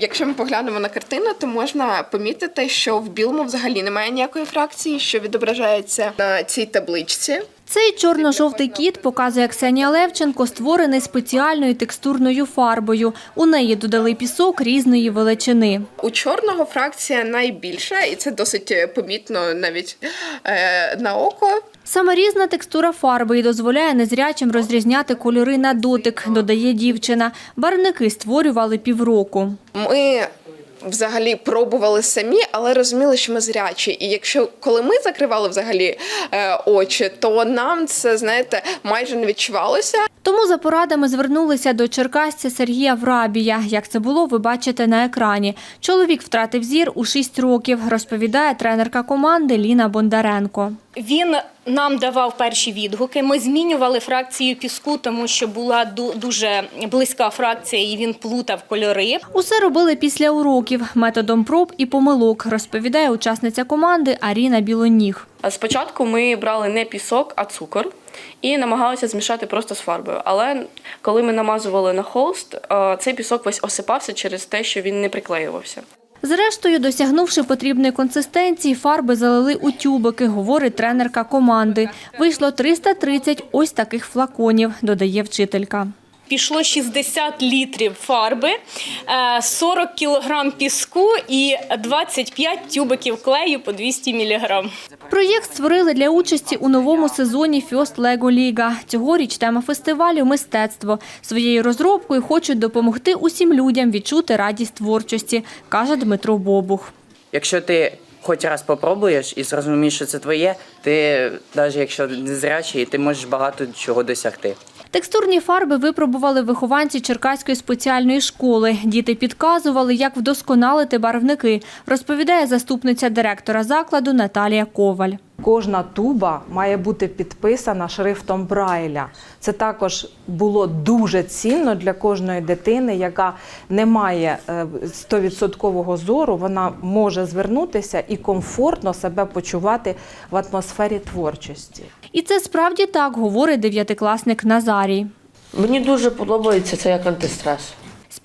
Якщо ми поглянемо на картину, то можна помітити, що в білому взагалі немає ніякої фракції, що відображається на цій табличці. Цей чорно-жовтий кіт, показує Ксенія Левченко, створений спеціальною текстурною фарбою. У неї додали пісок різної величини. У чорного фракція найбільша, і це досить помітно навіть е, на око. Саме різна текстура фарби і дозволяє незрячим розрізняти кольори на дотик, додає дівчина. Барвники створювали півроку. Ми взагалі пробували самі, але розуміли, що ми зрячі. І якщо коли ми закривали взагалі е, очі, то нам це знаєте майже не відчувалося. Тому за порадами звернулися до черкасця Сергія Врабія. Як це було, ви бачите на екрані. Чоловік втратив зір у 6 років, розповідає тренерка команди Ліна Бондаренко. Він нам давав перші відгуки. Ми змінювали фракцію піску, тому що була дуже близька фракція, і він плутав кольори. Усе робили після уроків методом проб і помилок, розповідає учасниця команди Аріна Білоніг. Спочатку ми брали не пісок, а цукор і намагалися змішати просто з фарбою. Але коли ми намазували на холст, е, цей пісок весь осипався через те, що він не приклеювався. Зрештою, досягнувши потрібної консистенції, фарби залили у тюбики, говорить тренерка команди. Вийшло 330 ось таких флаконів, додає вчителька. Пішло 60 літрів фарби, е, 40 кілограм піску і 25 тюбиків клею по 200 міліграм. Проєкт створили для участі у новому сезоні First Lego Liga. Цьогоріч тема фестивалю мистецтво. Своєю розробкою хочуть допомогти усім людям відчути радість творчості, каже Дмитро Бобух. Якщо ти хоч раз попробуєш і зрозумієш, що це твоє, ти, навіть якщо не зрячий, ти можеш багато чого досягти. Текстурні фарби випробували вихованці Черкаської спеціальної школи. Діти підказували, як вдосконалити барвники, розповідає заступниця директора закладу Наталія Коваль. Кожна туба має бути підписана шрифтом Брайля. Це також було дуже цінно для кожної дитини, яка не має е, 100% зору. Вона може звернутися і комфортно себе почувати в атмосфері творчості. І це справді так, говорить дев'ятикласник Назарій. Мені дуже подобається це як антистрес.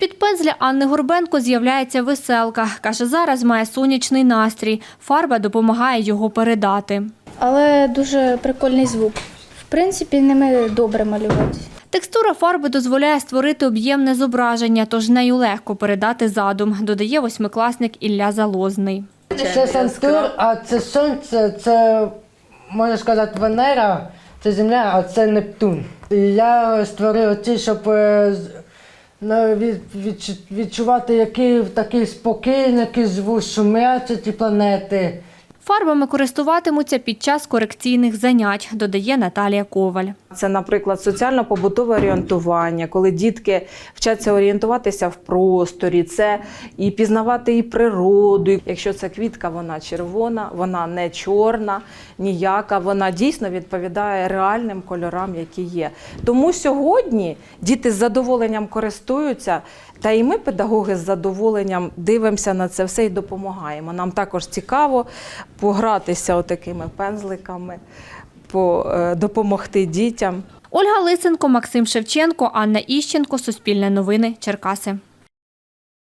З-під пензля Анни Горбенко з'являється веселка. Каже, зараз має сонячний настрій. Фарба допомагає його передати. але дуже прикольний звук. В принципі, ними добре малювати. Текстура фарби дозволяє створити об'ємне зображення, тож нею легко передати задум, додає восьмикласник Ілля Залозний. Це Сатурн, а це Сонце, це можна сказати Венера, це Земля, а це Нептун. Я створив ці, щоб відчувати, який такий спокійний, який звук шумять ці планети. Фарбами користуватимуться під час корекційних занять, додає Наталія Коваль. Це, наприклад, соціально-побутове орієнтування, коли дітки вчаться орієнтуватися в просторі, це і пізнавати і природу. Якщо це квітка, вона червона, вона не чорна, ніяка. Вона дійсно відповідає реальним кольорам, які є. Тому сьогодні діти з задоволенням користуються, та і ми, педагоги, з задоволенням дивимося на це все і допомагаємо. Нам також цікаво погратися отакими пензликами, е, допомогти дітям. Ольга Лисенко, Максим Шевченко, Анна Іщенко, Суспільне новини, Черкаси.